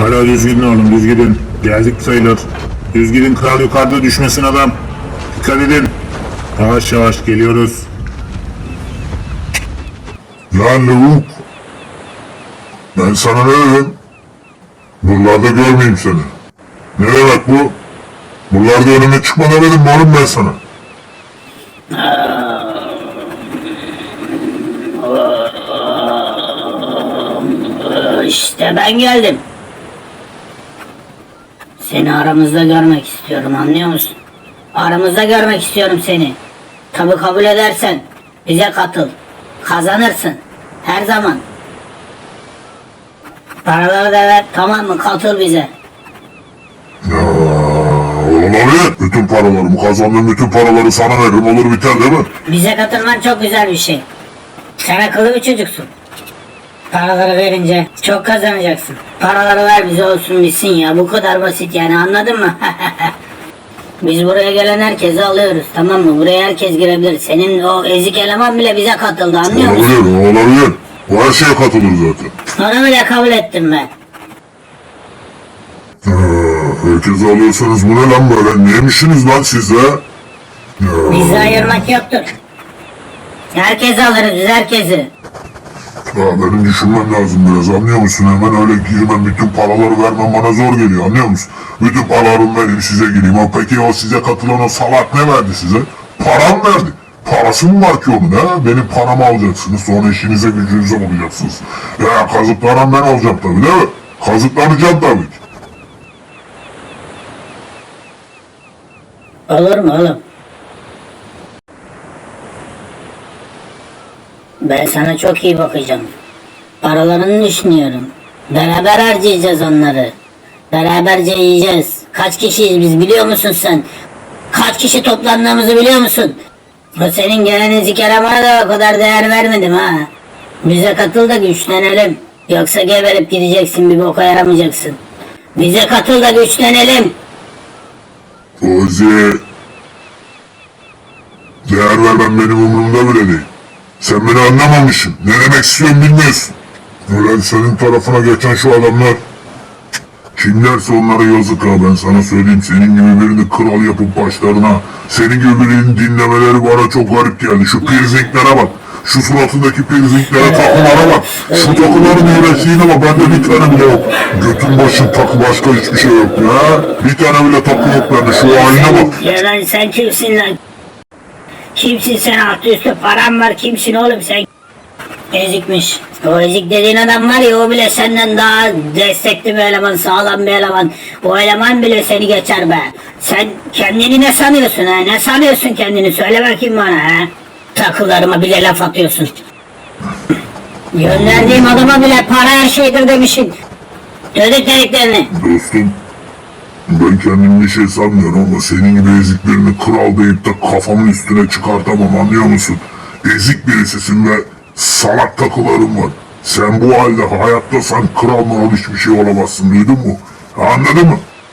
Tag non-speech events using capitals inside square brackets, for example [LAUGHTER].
Hala düz gidin oğlum düz gidin. Geldik sayılır. Düz gidin kral yukarıda düşmesin adam. Dikkat edin. Yavaş yavaş geliyoruz. Lan lavuk. Ben sana ne dedim? Buralarda görmeyeyim seni. Ne demek bu? Buralarda önüme çıkma demedim mi oğlum ben sana? İşte ben geldim. Seni aramızda görmek istiyorum anlıyor musun? Aramızda görmek istiyorum seni. Tabi kabul edersen bize katıl. Kazanırsın. Her zaman. Paraları da ver tamam mı? Katıl bize. Ya olabilir. Bütün paralarımı kazandığım bütün paraları sana veririm olur biter değil mi? Bize katılman çok güzel bir şey. Sen akıllı bir çocuksun. Paraları verince çok kazanacaksın. Paraları ver bize olsun bitsin ya. Bu kadar basit yani anladın mı? [LAUGHS] Biz buraya gelen herkesi alıyoruz tamam mı? Buraya herkes girebilir. Senin o ezik eleman bile bize katıldı anlıyor musun? Olabilir olabilir. O her şeye katılır zaten. Onu bile kabul ettim ben. Ha, herkesi alıyorsanız bu ne lan böyle? Neymişsiniz lan siz ha? Ya, Bizi ayırmak yoktur. Herkesi alırız biz herkesi. Ya benim düşünmem lazım biraz anlıyor musun? Hemen öyle girmem bütün paraları vermem bana zor geliyor anlıyor musun? Bütün paralarımı vereyim size gireyim. Ha, peki o size katılan o salak ne verdi size? Param verdi. Parası mı var ki onun ha? Benim paramı alacaksınız sonra işinize gücünüze bulacaksınız. Ya kazıklanan ben olacağım tabii değil mi? Kazıklanacağım tabii ki. Olur mu Ben sana çok iyi bakacağım. Paralarını düşünüyorum. Beraber harcayacağız onları. Beraberce yiyeceğiz. Kaç kişiyiz biz biliyor musun sen? Kaç kişi toplandığımızı biliyor musun? O senin gelen ezik elemana da o kadar değer vermedim ha. Bize katıl da güçlenelim. Yoksa geberip gideceksin bir boka yaramayacaksın. Bize katıl da güçlenelim. Ozi. Değer vermem benim umurumda bile değil. Sen beni anlamamışsın. Ne demek istiyorsun bilmiyorsun. Öyle senin tarafına geçen şu adamlar. Kimlerse onlara yazık ha ben sana söyleyeyim. Senin gibi birini kral yapıp başlarına. Senin gibi birinin dinlemeleri bana çok garip geldi. Şu piercinglere bak. Şu suratındaki piercinglere takılara bak. Şu takıların iğrençliğine bak. Bende bir tane bile yok. Götün başın takı başka hiçbir şey yok ya. Bir tane bile takı yok bende. Şu haline bak. Ya lan sen kimsin lan? Kimsin sen altı üstü param var kimsin oğlum sen? Ezikmiş. O ezik dediğin adam var ya o bile senden daha destekli bir eleman, sağlam bir eleman. O eleman bile seni geçer be. Sen kendini ne sanıyorsun ha? Ne sanıyorsun kendini? Söyle bakayım bana ha. Takılarıma bile laf atıyorsun. Gönderdiğim adama bile para her şeydir demişsin. Dödük dediklerini. Dostum, ben kendimi bir şey sanmıyorum ama senin gibi eziklerini kral deyip de kafamın üstüne çıkartamam anlıyor musun? Ezik birisisin ve salak takıların var. Sen bu halde hayatta sen kral mı hiçbir şey olamazsın duydun mu? Anladın mı?